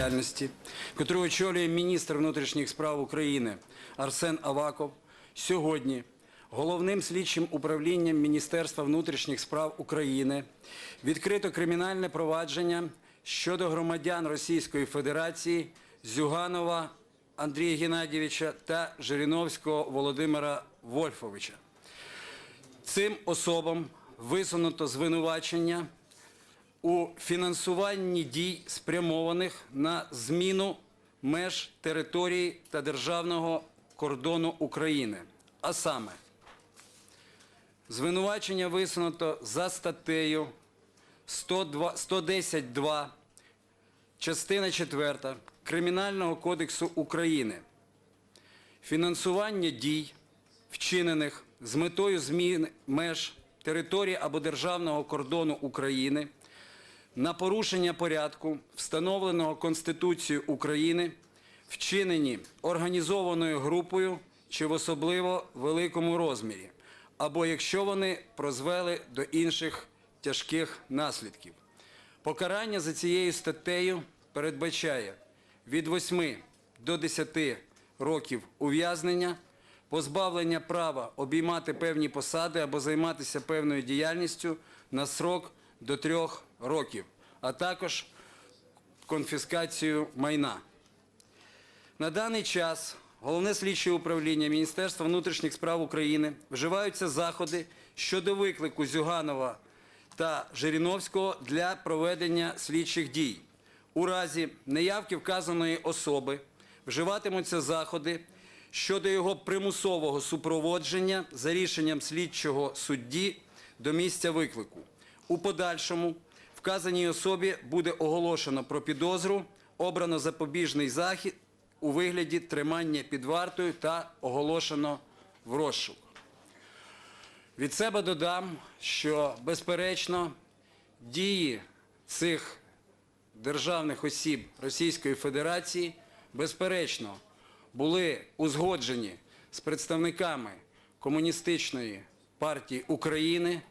діяльності, котру очолює міністр внутрішніх справ України Арсен Аваков, сьогодні головним слідчим управлінням Міністерства внутрішніх справ України відкрито кримінальне провадження щодо громадян Російської Федерації Зюганова Андрія Геннадійовича та Жириновського Володимира Вольфовича. Цим особам висунуто звинувачення у фінансуванні дій, спрямованих на зміну меж території та державного кордону України. А саме, звинувачення висунуто за статтею 102 110.2 частина 4 Кримінального кодексу України фінансування дій, вчинених з метою зміни меж території або державного кордону України на порушення порядку, встановленого Конституцією України, вчинені організованою групою чи в особливо великому розмірі, або якщо вони прозвели до інших тяжких наслідків. Покарання за цією статтею передбачає від 8 до 10 років ув'язнення, позбавлення права обіймати певні посади або займатися певною діяльністю на срок до 3 років, а також конфіскацію майна. На даний час Головне слідче управління Міністерства внутрішніх справ України вживаються заходи щодо виклику Зюганова та Жириновського для проведення слідчих дій. У разі неявки вказаної особи вживатимуться заходи щодо його примусового супроводження за рішенням слідчого судді до місця виклику. У подальшому вказаній особі буде оголошено про підозру, обрано запобіжний захід у вигляді тримання під вартою та оголошено в розшук. Від себе додам, що безперечно дії цих державних осіб Російської Федерації безперечно були узгоджені з представниками Комуністичної партії України.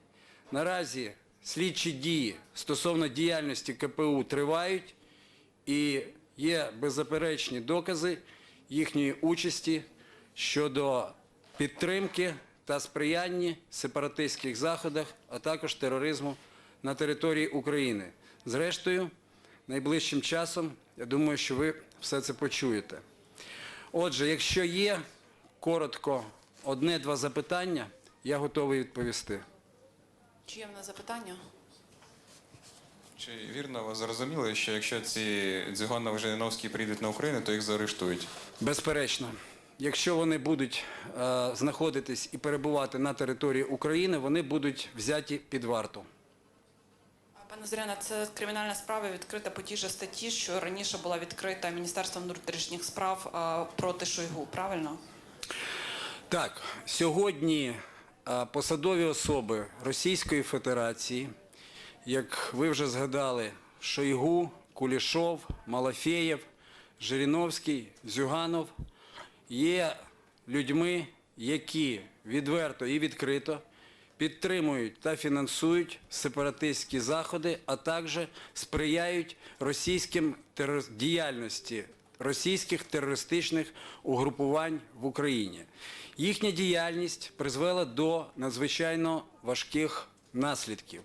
Наразі слідчі дії стосовно діяльності КПУ тривають і є беззаперечні докази їхньої участі щодо підтримки та сприяння сепаратистських заходах, а також тероризму на території України. Зрештою, найближчим часом, я думаю, що ви все це почуєте. Отже, якщо є коротко одне-два запитання, я готовий відповісти. Чи є в нас запитання? Чи вірно ви зрозуміли, що якщо ці Дзюганов Жириновський прийдуть на Україну, то їх заарештують? Безперечно, якщо вони будуть е, знаходитись і перебувати на території України, вони будуть взяті під варту. Пане Зоряна, це кримінальна справа відкрита по тій же статті, що раніше була відкрита Міністерством внутрішніх справ проти Шойгу, правильно? Так, сьогодні посадові особи Російської Федерації, як ви вже згадали, Шойгу, Кулішов, Малафєєв, Жириновський, Зюганов, є людьми, які відверто і відкрито підтримують та фінансують сепаратистські заходи, а також сприяють російським діяльності російських терористичних угрупувань в Україні. Їхня діяльність призвела до надзвичайно важких наслідків.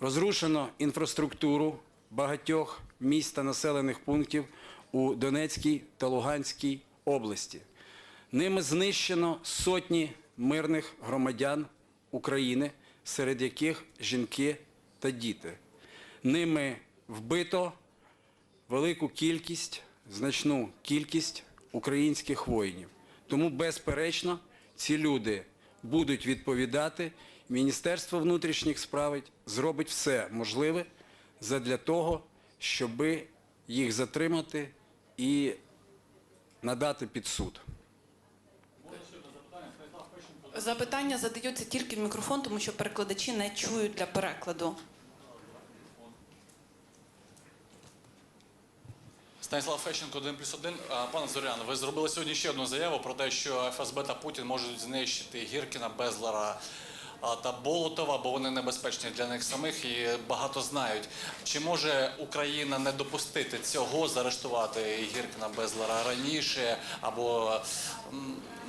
Розрушено інфраструктуру багатьох міст та населених пунктів у Донецькій та Луганській області. Ними знищено сотні мирних громадян України, серед яких жінки та діти. Ними вбито велику кількість, значну кількість українських воїнів. Тому, безперечно, ці люди будуть відповідати. Міністерство внутрішніх справ зробить все можливе задля того, щоб їх затримати і надати під суд. Запитання задаються тільки в мікрофон, тому що перекладачі не чують для перекладу. Станіслав Фещенко, 1 плюс 1. А, Пане Зорян, ви зробили сьогодні ще одну заяву про те, що ФСБ та Путін можуть знищити Гіркіна, Безлера, та Болотова, бо вони небезпечні для них самих і багато знають. Чи може Україна не допустити цього, заарештувати Гіркіна Безлера раніше або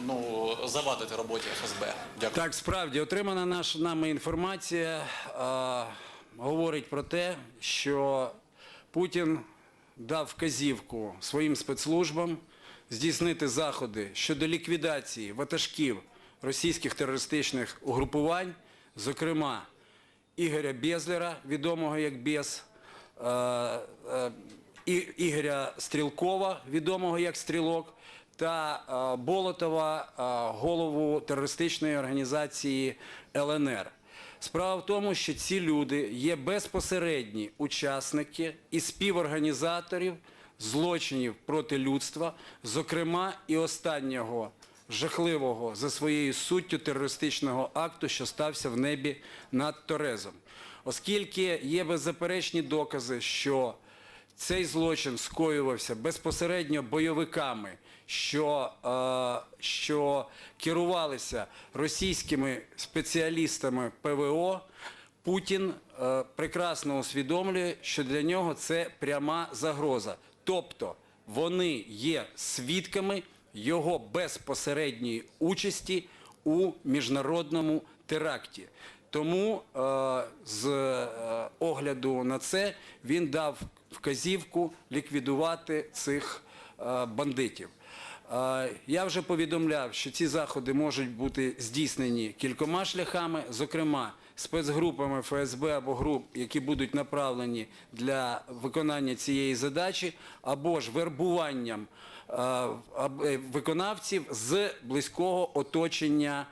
ну, завадити роботі ФСБ? Дякую. Так, справді отримана наш, нами інформація а, говорить про те, що Путін дав вказівку своїм спецслужбам здійснити заходи щодо ліквідації ватажків російських терористичних угрупувань, зокрема Ігоря Безлера, відомого як Без, е, е, Ігоря Стрілкова, відомого як Стрілок, та е, Болотова, голову терористичної організації ЛНР. Справа в тому, що ці люди є безпосередні учасники і співорганізаторів злочинів проти людства, зокрема і останнього жахливого за своєю суттю терористичного акту, що стався в небі над Торезом. Оскільки є беззаперечні докази, що цей злочин скоювався безпосередньо бойовиками, що, е, що керувалися російськими спеціалістами ПВО, Путін е, прекрасно усвідомлює, що для нього це пряма загроза. Тобто вони є свідками його безпосередньої участі у міжнародному теракті. Тому е, з огляду на це він дав вказівку ліквідувати цих бандитів. Я вже повідомляв, що ці заходи можуть бути здійснені кількома шляхами, зокрема спецгрупами ФСБ або груп, які будуть направлені для виконання цієї задачі, або ж вербуванням е, виконавців з близького оточення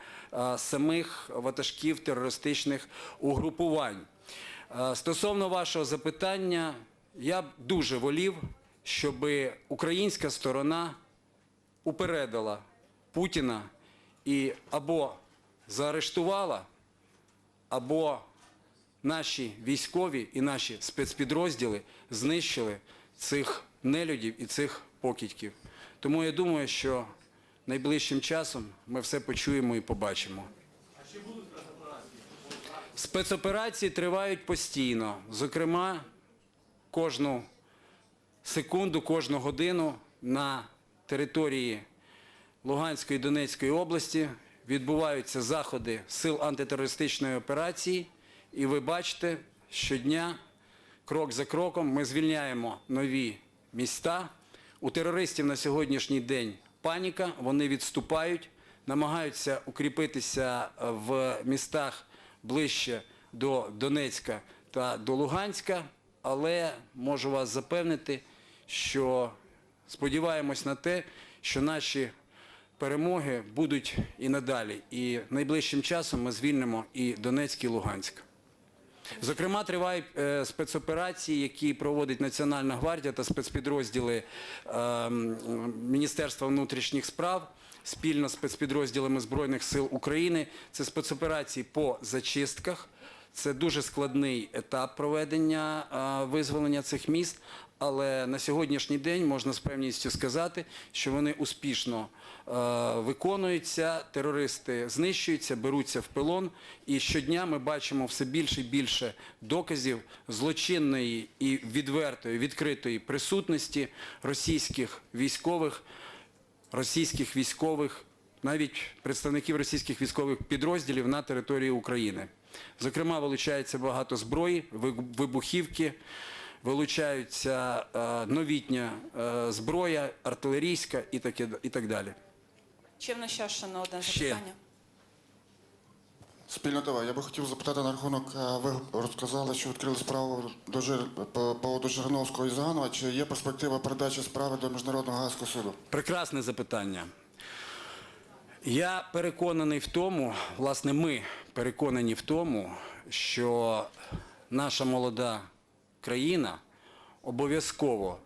самих ватажків терористичних угрупувань. Стосовно вашого запитання, я б дуже волів, щоб українська сторона упередила Путіна і або заарештувала, або наші військові і наші спецпідрозділи знищили цих нелюдів і цих покидьків. Тому я думаю, що найближчим часом ми все почуємо і побачимо. Спецоперації тривають постійно. Зокрема, кожну секунду, кожну годину на території Луганської і Донецької області відбуваються заходи сил антитерористичної операції, і ви бачите, щодня, крок за кроком, ми звільняємо нові міста. У терористів на сьогоднішній день паніка, вони відступають, намагаються укріпитися в містах ближче до Донецька та до Луганська, але можу вас запевнити, що сподіваємось на те, що наші перемоги будуть і надалі. І найближчим часом ми звільнимо і Донецьк, і Луганськ. Зокрема, тривають е, спецоперації, які проводить Національна гвардія та спецпідрозділи е, Міністерства внутрішніх справ спільно з спецпідрозділами Збройних сил України. Це спецоперації по зачистках. Це дуже складний етап проведення е, визволення цих міст, але на сьогоднішній день можна з певністю сказати, що вони успішно е, виконуються, терористи знищуються, беруться в пилон. І щодня ми бачимо все більше і більше доказів злочинної і відвертої, відкритої присутності російських військових, російських військових, навіть представників російських військових підрозділів на території України. Зокрема, вилучається багато зброї, ви- вибухівки, вилучаються е, новітня е, зброя, артилерійська і, таке, і так далі. Ще в нас ще ще на одне Ще. запитання. Спільнотова, я би хотів запитати на рахунок, е, ви розказали, що відкрили справу до Жир... по поводу Жириновського і Заганова. Чи є перспектива передачі справи до Міжнародного Гаазького суду? Прекрасне запитання. Я переконаний в тому, власне, ми переконані в тому, що наша молода країна обов'язково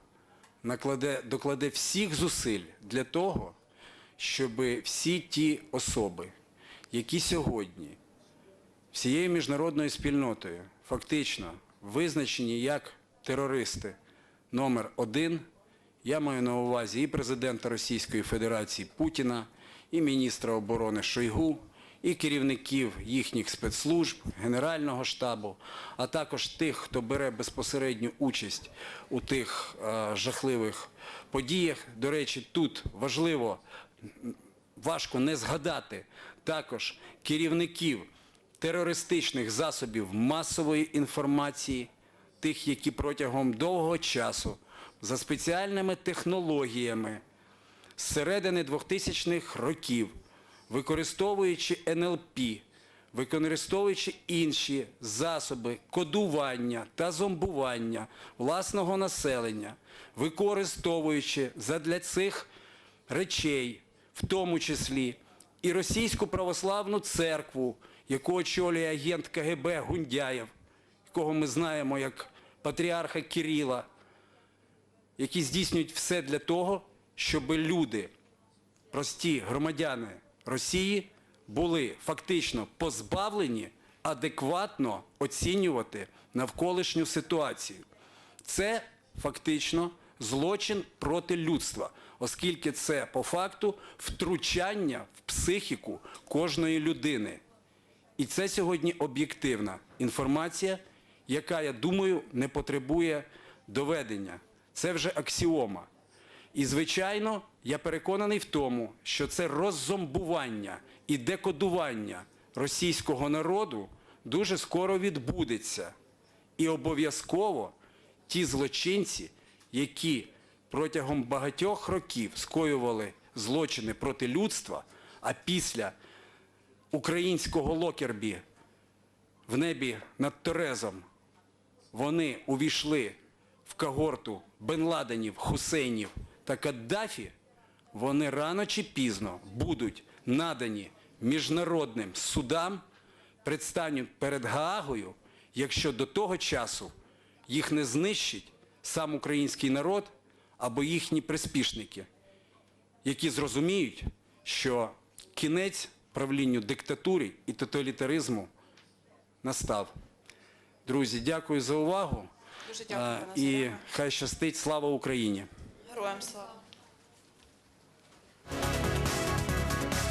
накладе, докладе всіх зусиль для того, щоб всі ті особи, які сьогодні всією міжнародною спільнотою фактично визначені як терористи номер один. Я маю на увазі і президента Російської Федерації Путіна, і міністра оборони Шойгу, і керівників їхніх спецслужб, Генерального штабу, а також тих, хто бере безпосередню участь у тих е, жахливих подіях. До речі, тут важливо, важко не згадати також керівників терористичних засобів масової інформації, тих, які протягом довгого часу за спеціальними технологіями з середини 2000-х років, використовуючи НЛП, використовуючи інші засоби кодування та зомбування власного населення, використовуючи задля цих речей, в тому числі і Російську православну церкву, яку очолює агент КГБ Гундяєв, якого ми знаємо як патріарха Кирила, які здійснюють все для того, щоб люди, прості громадяни Росії, були фактично позбавлені адекватно оцінювати навколишню ситуацію. Це фактично злочин проти людства, оскільки це по факту втручання в психіку кожної людини. І це сьогодні об'єктивна інформація, яка, я думаю, не потребує доведення. Це вже аксіома. І, звичайно, я переконаний в тому, що це роззомбування і декодування російського народу дуже скоро відбудеться. І обов'язково ті злочинці, які протягом багатьох років скоювали злочини проти людства, а після українського локербі в небі над Терезом вони увійшли в когорту Бен-Ладенів, Хусейнів та Каддафі, вони рано чи пізно будуть надані міжнародним судам, предстануть перед Гаагою, якщо до того часу їх не знищить сам український народ або їхні приспішники, які зрозуміють, що кінець правлінню диктатури і тоталітаризму настав. Друзі, дякую за увагу. Дуже дякую, А, І хай щастить слава Україні. Героям слава.